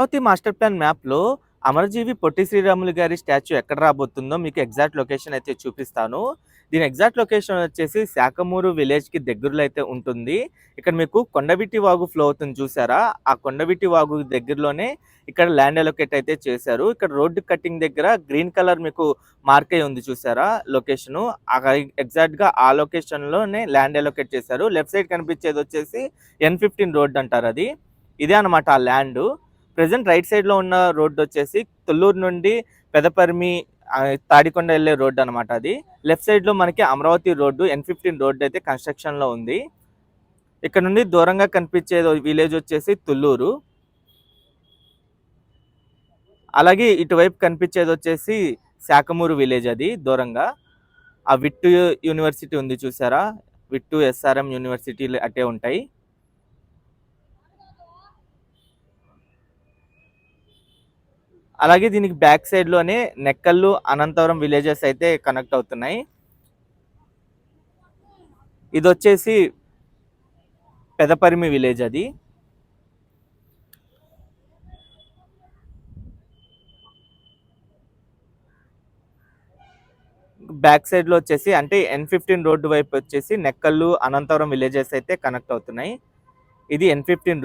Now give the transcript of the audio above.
Amaravati master plan మ్యాప్‌లో అమరజీవి పొట్టి శ్రీరాములు గారి statue ఎక్కడ రాబోతుందో మీకు ఎగ్జాక్ట్ లొకేషన్ అయితే చూపిస్తాను. దీని ఎగ్జాక్ట్ లొకేషన్ వచ్చేసి శాఖమూరు విలేజ్‌కి దగ్గరలో అయితే ఉంటుంది. ఇక్కడ మీకు కొండవిటి వాగు ఫ్లో అవుతుంది చూసారా? ఆ కొండవిటి వాగు దగ్గరలోనే ఇక్కడ ల్యాండ్ అలొకేట్ అయితే చేశారు. ఇక్కడ రోడ్డు కటింగ్ దగ్గర గ్రీన్ కలర్ మీకు మార్క్ అయ్యి ఉంది చూసారా లొకేషను. ఎగ్జాక్ట్‌గా ఆ లొకేషన్‌లోనే ల్యాండ్ అలొకేట్ చేశారు. లెఫ్ట్ సైడ్ కనిపించేది వచ్చేసి ఎన్15 రోడ్ అంటారు అది. ఇదే అన్నమాట ఆ ల్యాండు. ప్రజెంట్ రైట్ సైడ్‌లో ఉన్న రోడ్డు వచ్చేసి తొల్లూరు నుండి పెదపరిమి తాడికొండ వెళ్ళే రోడ్డు అనమాట అది. లెఫ్ట్ సైడ్‌లో మనకి Amaravati road N fifteen road అయితే కన్‌స్ట్రక్షన్‌లో ఉంది. ఇక్కడ నుండి దూరంగా కనిపించేది విలేజ్ వచ్చేసి తుల్లూరు అలాగే ఇటువైపు కనిపించేది వచ్చేసి శాఖమూరు విలేజ్ అది దూరంగా. ఆ విట్టు యూనివర్సిటీ ఉంది చూసారా? విట్టు, ఎస్ఆర్ఎం యూనివర్సిటీలు అటే ఉంటాయి. అలాగే దీనికి బ్యాక్ సైడ్‌లోనే నెక్కల్లు, అనంతవరం విలేజెస్ అయితే కనెక్ట్ అవుతున్నాయి. ఇది వచ్చేసి పెదపరిమి విలేజ్ అది. బ్యాక్ సైడ్‌లో వచ్చేసి అంటే ఎన్ ఫిఫ్టీన్ రోడ్డు వైపు వచ్చేసి నెక్కల్లు, అనంతవరం విలేజెస్ అయితే కనెక్ట్ అవుతున్నాయి. ఇది ఎన్15